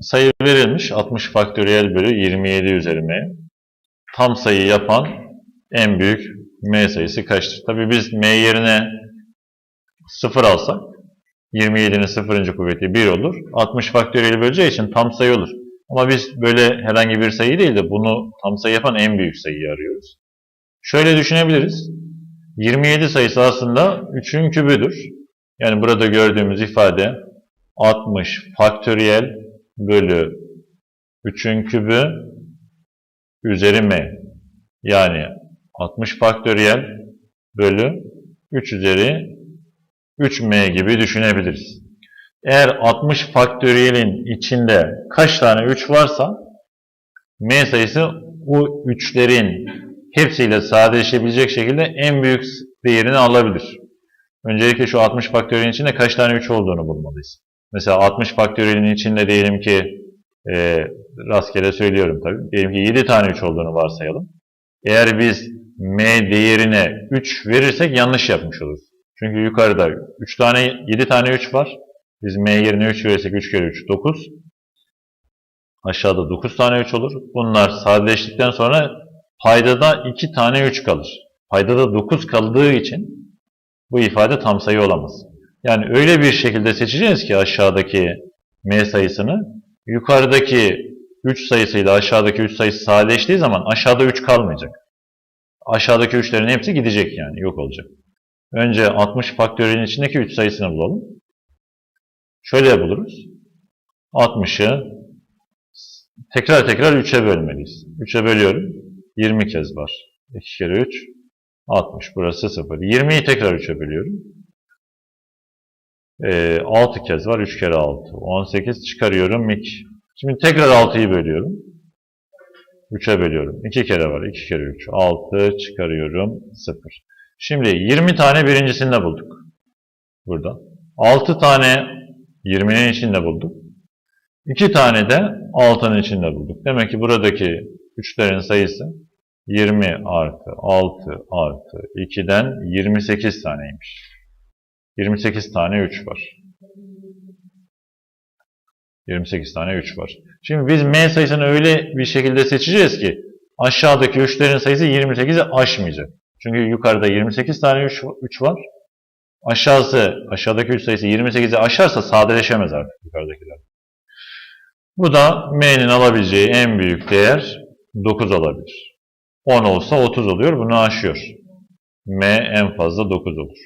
sayı verilmiş 60 faktöriyel bölü 27 üzeri m. Tam sayı yapan en büyük m sayısı kaçtır? Tabii biz m yerine 0 alsak 27'nin 0. kuvveti 1 olur. 60 faktöriyel böleceği için tam sayı olur. Ama biz böyle herhangi bir sayı değil de bunu tam sayı yapan en büyük sayıyı arıyoruz. Şöyle düşünebiliriz. 27 sayısı aslında 3'ün kübüdür. Yani burada gördüğümüz ifade 60 faktöriyel bölü 3'ün kübü üzeri m. Yani 60 faktöriyel bölü 3 üzeri 3m gibi düşünebiliriz. Eğer 60 faktöriyelin içinde kaç tane 3 varsa m sayısı o 3'lerin hepsiyle sadeleşebilecek şekilde en büyük değerini alabilir. Öncelikle şu 60 faktöriyelin içinde kaç tane 3 olduğunu bulmalıyız. Mesela 60 faktöriyelin içinde diyelim ki e, rastgele söylüyorum tabii. Diyelim ki 7 tane 3 olduğunu varsayalım. Eğer biz m değerine 3 verirsek yanlış yapmış oluruz. Çünkü yukarıda 3 tane 7 tane 3 var. Biz m yerine 3 verirsek 3 kere 3 9. Aşağıda 9 tane 3 olur. Bunlar sadeleştikten sonra paydada 2 tane 3 kalır. Paydada 9 kaldığı için bu ifade tam sayı olamaz. Yani öyle bir şekilde seçeceğiz ki aşağıdaki m sayısını yukarıdaki 3 sayısıyla aşağıdaki 3 sayısı sadeleştiği zaman aşağıda 3 kalmayacak. Aşağıdaki 3'lerin hepsi gidecek yani yok olacak. Önce 60 faktöriyelin içindeki 3 sayısını bulalım. Şöyle buluruz. 60'ı tekrar tekrar 3'e bölmeliyiz. 3'e bölüyorum. 20 kez var. 2 kere 3 60. Burası 0. 20'yi tekrar 3'e bölüyorum. Ee, 6 kez var. 3 kere 6. 18 çıkarıyorum. 2. Şimdi tekrar 6'yı bölüyorum. 3'e bölüyorum. 2 kere var. 2 kere 3. 6 çıkarıyorum. 0. Şimdi 20 tane birincisinde bulduk. Burada. 6 tane 20'nin içinde bulduk. 2 tane de 6'nın içinde bulduk. Demek ki buradaki 3'lerin sayısı 20 artı 6 artı 2'den 28 taneymiş. 28 tane 3 var. 28 tane 3 var. Şimdi biz m sayısını öyle bir şekilde seçeceğiz ki aşağıdaki 3'lerin sayısı 28'i aşmayacak. Çünkü yukarıda 28 tane 3, 3 var. Aşağısı, aşağıdaki 3 sayısı 28'i aşarsa sadeleşemez artık yukarıdakiler. Bu da m'nin alabileceği en büyük değer 9 olabilir. 10 olsa 30 oluyor. Bunu aşıyor. m en fazla 9 olur.